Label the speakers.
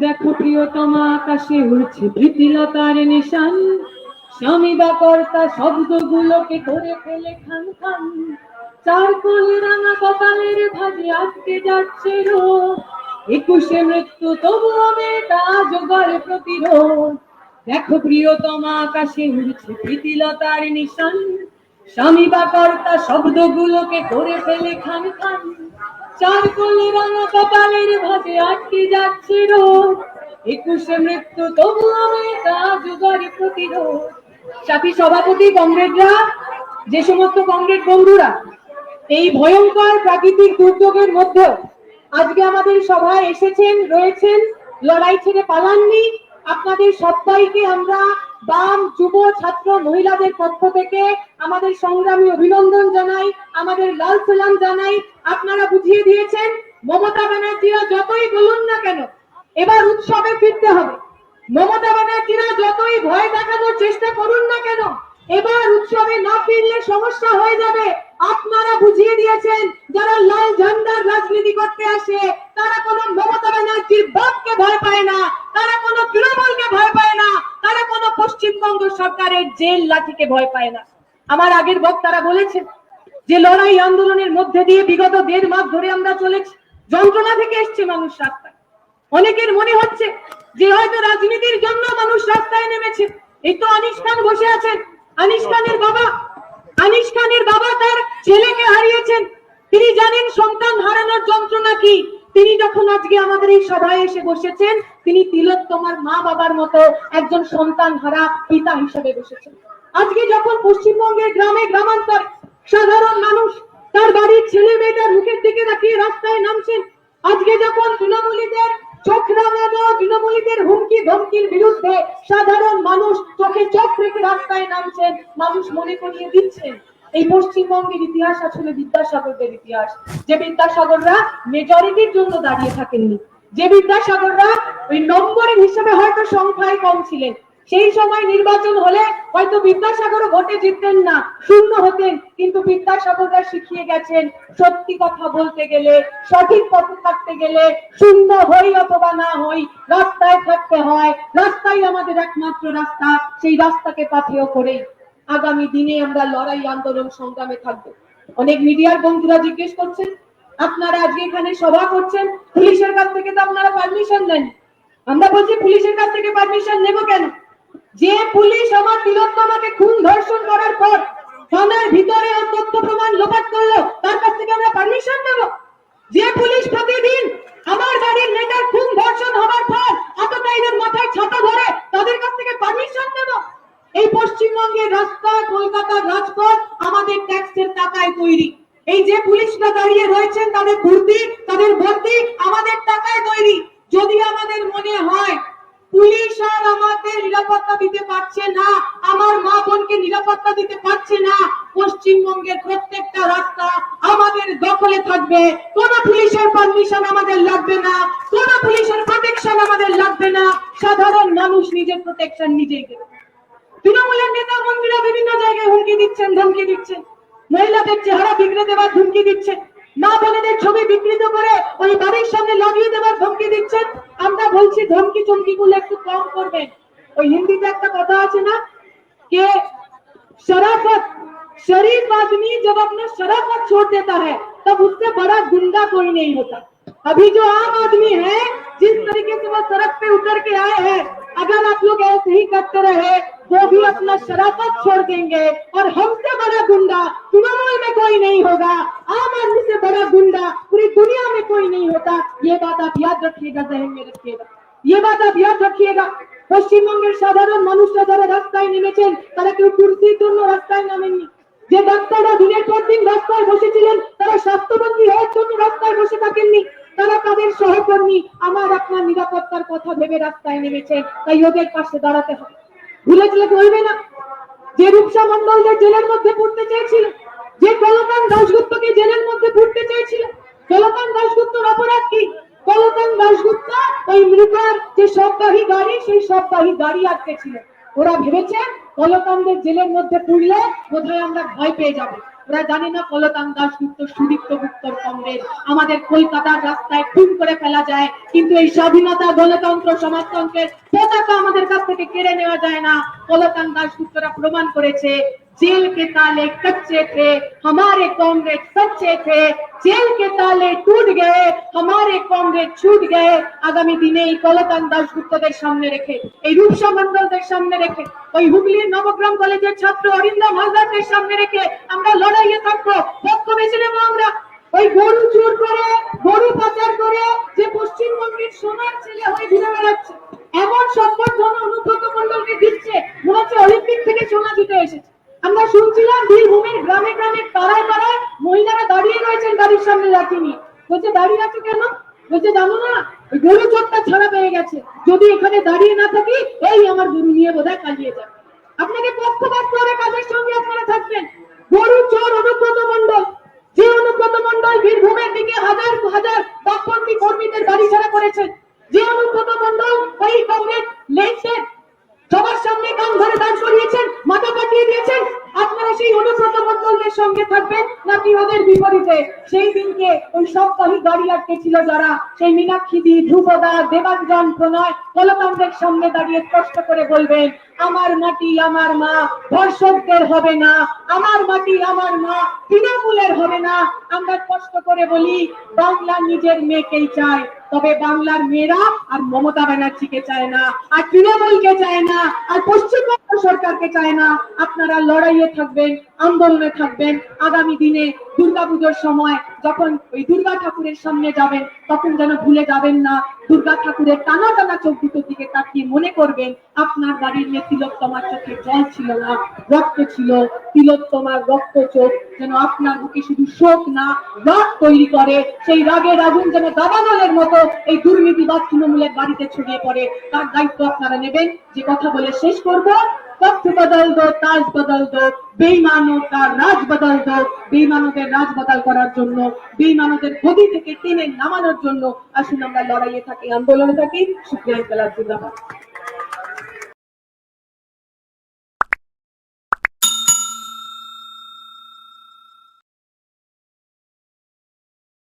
Speaker 1: দেখো প্রিয়তমা আকাশে উড়ছে প্রীতিলতার নিশান। স্বামী বা কর্তা শব্দগুলোকে করে ফেলে খান খান। চার কোলে রাঙা কপালের ভাজে আটকে যাচ্ছে রোদ। একুশে মৃত্যু তবুও মেয়েটা জোগাড় প্রতিরোধ। দেখো প্রিয়তমা আকাশে উড়ছে প্রীতিলতার নিশান। স্বামী বা কর্তা শব্দগুলোকে করে ফেলে খান খান। চার কোলে রাঙা কপালের ভাজে আটকে যাচ্ছে রোদ। একুশে মৃত্যু, তবু আমি তা জোগাড়ি প্রতিরোধ। সাথী সভাপতি কমরেডরা যে সমস্ত কমরেড বন্ধুরা, এই ভয়ঙ্কর প্রাকৃতিক দুর্যোগের মধ্যে আজকে আমাদের সভায় এসেছেন, রয়েছেন, লড়াই ছেড়ে পালাননি। আপনাদের সবাইকে আমরা বাম যুব ছাত্র মহিলাদের পক্ষ থেকে আমাদের সংগ্রামী অভিনন্দন জানাই, আমাদের লাল সালাম জানাই। আপনারা বুঝিয়ে দিয়েছেন, মমতা ব্যানার্জিরা যতই বলুন না কেন, এবার উৎসবে ফিরতে হবে। মমতা ব্যানার্জিরা যতই ভয় দেখানোর চেষ্টা করুন না কেন, এবার উৎসবে না ফিরলে সমস্যা হয়ে যাবে। আপনারা বুঝিয়ে দিয়েছেন, যারা লাল ঝান্ডার রাজনীতি করতে আসে, তারা কোনো মমতা ব্যানার্জির বাপকে ভয় পায় না, তারা কোনো তৃণমূলকে ভয় পায় না, তারা কোনো পশ্চিমবঙ্গ সরকারের জেল লাঠিকে ভয় পায় না। আমার আগের বক্তারা বলেছেন যে লড়াই আন্দোলনের মধ্যে দিয়ে বিগত দেড় মাস ধরে আমরা চলেছি, যন্ত্রণা থেকে এসছে মানুষ রাস্তায়। অনেকের মনে হচ্ছে যে হয়তো রাজনীতির জন্য মানুষ রাস্তায় নেমেছে। এই তো আনিস খান বসে আছেন। আনিস খানের বাবা, আনিস খানের বাবা তার ছেলেকে হারিয়েছেন। তিনি জানেন সন্তান হারানোর যন্ত্রণা কি। তিনি যখন আজকে আমাদের এই সভায় এসে বসেছেন, তিনি তিলোত্তমার মা বাবার মতো একজন সন্তান হারা পিতা হিসেবে বসেছেন। আজকে যখন পশ্চিমবঙ্গের গ্রামে গ্রামান্তর সাধারণ মানুষ তার বাড়ির ছেলে মেয়েটার মুখের দিকে তাকিয়ে রাস্তায় নামছেন। আজকে যখন তৃণমূলীদের চোখ তৃণমূলীদের হুমকি ধমকির বিরুদ্ধে সাধারণ মানুষ চোখে চোখ রেখে রাস্তায় নামছেন, মানুষ মনে করিয়ে দিচ্ছেন। এই পশ্চিমবঙ্গের ইতিহাস আসলে বিদ্যাসাগরদের ইতিহাস। যে বিদ্যাসাগররা মেজরিটির জন্য দাঁড়িয়ে থাকেননি, যে বিদ্যাসাগররা ওই নম্বরের হিসেবে হয়তো সংখ্যায় কম ছিলেন সেই সময় নির্বাচন হলে হয়তো বিদ্যাসাগর ভোটে জিততেন না, শূন্য হতেন, কিন্তু বিদ্যাসাগররা শিখিয়ে গেছেন, সত্যি কথা বলতে গেলে, সঠিক পথে থাকতে গেলে শূন্য হই অথবা না হই, রাস্তায় থাকতে হয়, রাস্তাই আমাদের একমাত্র রাস্তা, সেই রাস্তাকে পাথেয় করেই আগামী দিনে আমরা লড়াই, আন্দোলন, সংগ্রামে থাকব। অনেক মিডিয়ার বন্ধুরা জিজ্ঞেস করছেন, আপনারা আজকে এখানে সভা করছেন, পুলিশের কাছ থেকে তো আপনারা পারমিশন নেন আমরা বলছি, পুলিশের কাছ থেকে পারমিশন নেব কেন? যে পুলিশ আমার তিলোত্তমাকে খুন ধর্ষণ করার পর থানার ভিতরে ওর প্রমাণ লোপাট করল, তার কাছ থেকে আমরা পারমিশন নেব। যে পুলিশ প্রতিদিন আমার বাড়ির নেতার খুন ধর্ষণ হওয়ার পর অতটা মাথায় ছাতা ধরে তাদের কাছ থেকে পারমিশন নেব। এই পশ্চিমবঙ্গের রাস্তা, কলকাতার রাজপথ আমাদের ট্যাক্সের টাকায় তৈরি। এই যে পুলিশরা দাঁড়িয়ে রয়েছেন, তাদের ভর্তি তাদের ভর্তি আমাদের টাকায় তৈরি। যদি আমাদের মনে হয় পুলিশ আর আমাদের নিরাপত্তা দিতে পারছে না, আমার মা বোনকে নিরাপত্তা দিতে পারছে না, পশ্চিমবঙ্গের প্রত্যেকটা রাস্তা আমাদের দখলে থাকবে। কোন পুলিশের পারমিশন আমাদের লাগবে না, কোন পুলিশের প্রোটেকশন আমাদের লাগবে না। সাধারণ মানুষ নিজের প্রোটেকশন নিজেই দেবে। তৃণমূলের নেতা মন্ত্রীরা বিভিন্ন জায়গায় হুমকি দিচ্ছেন, ধমকি দিচ্ছেন। মহিলাদের চেহারা বিগড়ে দেওয়ার ধমকি দিচ্ছেন। মা বোনেদের ছবি বিকৃত করে ওই বাড়ির সামনে লাগিয়ে দেওয়ার ধমকি দিচ্ছেন। আমরা বলছি ধমকি চমকি গুলো একটু কম করবেন। ওই হিন্দিতে একটা কথা আছে না কে शराफत शरीफ आदमी जब अपना शराफत छोड़ देता है तब उससे बड़ा गुंडा कोई नहीं होता अभी जो आम आदमी है जिस तरीके से वो सड़क पे उतर के आए हैं अगर आप लोग ऐसे ही करते रहे वो भी अपना शराफत छोड़ देंगे और हमसे बड़ा गुंडा तृणमूल में कोई नहीं होगा आम आदमी से बड़ा गुंडा पूरी दुनिया में कोई नहीं होता ये बात आप याद रखिएगा जहन में रखिएगा ये बात आप याद रखिएगा পশ্চিমবঙ্গের সাধারণ মানুষরা যারা রাস্তায় নেমেছেন, তারা কেউ কুর্সির জন্য রাস্তায় নামেননি। যে ডাক্তাররা দিনের পর দিন রাস্তায় বসেছিলেন, তারা স্বাস্থ্যমন্ত্রী হওয়ার জন্য রাস্তায় বসে থাকেননি। তারা তাদের সহকর্মী, আমার আপনার নিরাপত্তার কথা ভেবে রাস্তায় নেমেছেন, তাই ওদের পাশে দাঁড়াতে হবে। ভুলে গেলে চলবে না, যে রূপসা মন্ডলদের জেলের মধ্যে পড়তে চেয়েছিল যে কলকান দাসগুপ্তকে জেলের মধ্যে পড়তে চেয়েছিল কলকান দাসগুপ্তর অপরাধ কি কলকান দাসগুপ্ত ওই মৃতার যে সববাহী সব সেই সববাহী গাড়ি আটকে ছিল ওরা ভেবেছে কলকানদের জেলের মধ্যে পুড়লে বোধহয় আমরা ভয় পেয়ে যাব। ওরা জানে না কলতান দাসগুপ্ত সুদীপ্ত গুপ্তর কংগ্রেস। আমাদের কলকাতার রাস্তায় খুন করে ফেলা যায়। কিন্তু এই স্বাধীনতা গণতন্ত্র সমাজতন্ত্রের পতাকা আমাদের কাছ থেকে কেড়ে নেওয়া যায় না। কলতান দাসগুপ্তরা প্রমাণ করেছে जेल के ताले कच्चे थे हमारे कॉमरेड सच्चे थे जेल के ताले टूट गए हमारे कॉमरेड छूट गए আগামী দিনে এই কলকান দাসগুপ্তদের সামনে রেখে এই রূপসা মন্ডলদের সামনে রেখে ওই হুগলির নবগ্রাম কলেজের ছাত্র অরিন্দম হালদারদের সামনে রেখে আমরা লড়াইয়ে থাকবো পক্ষ বেছে নেবো আমরা ওই গরু চুর করে গরু পাচার করে যে পশ্চিমবঙ্গের সোনার ছেলে হয়ে ঘুরে বেড়াচ্ছে এমন সম্বর্ধনা অনুব্রত মন্ডলকে দিচ্ছে মনে হচ্ছে অলিম্পিক থেকে সোনা জিতে এসেছে আমরা শুনছিলাম বীরভূমের গ্রামে গ্রামে পাড়ায় পাড়ায় মহিলারা দাঁড়িয়ে রয়েছেন গাড়ির সামনে নিয়ে। বলছে, দাঁড়িয়ে আছো কেন? বলছে, জানো না গরু চোরটা ছাড়া পেয়ে গেছে। যদি এখানে দাঁড়িয়ে না থাকি, এই আমার গরু নিয়ে বোধহয় পালিয়ে যাবে। আপনাকে পক্ষপাত করে কাজের সঙ্গে আপনারা থাকবেন। গরু, চোর, অনুব্রত মন্ডল যে অনুব্রত মন্ডল বীরভূমের দিকে হাজার হাজার বামপন্থী কর্মীদের বাড়ি ছাড়া করেছেন, যে অনুব্রত মন্ডল ওই কংগ্রেস লেনসেন সবার সামনে কান ধরে দাঁড় করিয়েছেন, মাথা কাটিয়ে দিয়েছেন সেই অনুব্রত মন্ডলদের সঙ্গে নাকি ওদের বিপরীতে? সেই দিনকে ওই আটকে ছিল যারা। সেই দেবাঞ্জন প্রণয় সামনে দাঁড়িয়ে স্পষ্ট করে বলবেন, আমার মাটি আমার মা, ধর্ষকদের হবে না। আমার মাটি আমার মা, তৃণমূলের হবে না। আমরা স্পষ্ট করে বলি, বাংলা নিজের মেয়েকেই চায়। তবে বাংলার মেয়েরা আর মমতা ব্যানার্জিকে চায় না, আর তৃণমূলকে চায় না, আর পশ্চিমবঙ্গ সরকারকে চায় না। আপনারা লড়াইয়ে থাকবেন, আন্দোলনে থাকবেন। আগামী দিনে দুর্গাপুজোর সময় যখন ওই দুর্গা ঠাকুরের সামনে যাবেন, তখন যেন ভুলে যাবেন না দুর্গা ঠাকুরের টানা টানা চোখ দুটোর দিকে তাকিয়ে মনে করবেন, আপনার বাড়ির মেয়ে তিলোত্তমার চোখে জল ছিল না, রক্ত ছিল। তিলোত্তমার রক্ত চোখ যেন আপনার বুকে শুধু শোক না, রাগ তৈরি করে। সেই রাগের আগুন যেন দাবানলের মতো এই দুর্নীতিবাদ তৃণমূলের বাড়িতে ছড়িয়ে পড়ে। তার দায়িত্ব আপনারা নেবেন। যে কথা বলে শেষ করব। তথ্য বদল দো তাজ বদল দো বেইমানো তার রাজ বদল দো। বেইমানদের রাজ বদল করার জন্য, বেইমানদের গদি থেকে টেনে নামানোর জন্য আসুন আমরা লড়াইয়ে থাকি, আন্দোলনে থাকি। শুক্রিয়া ইনকালাব জিন্দাবাদ।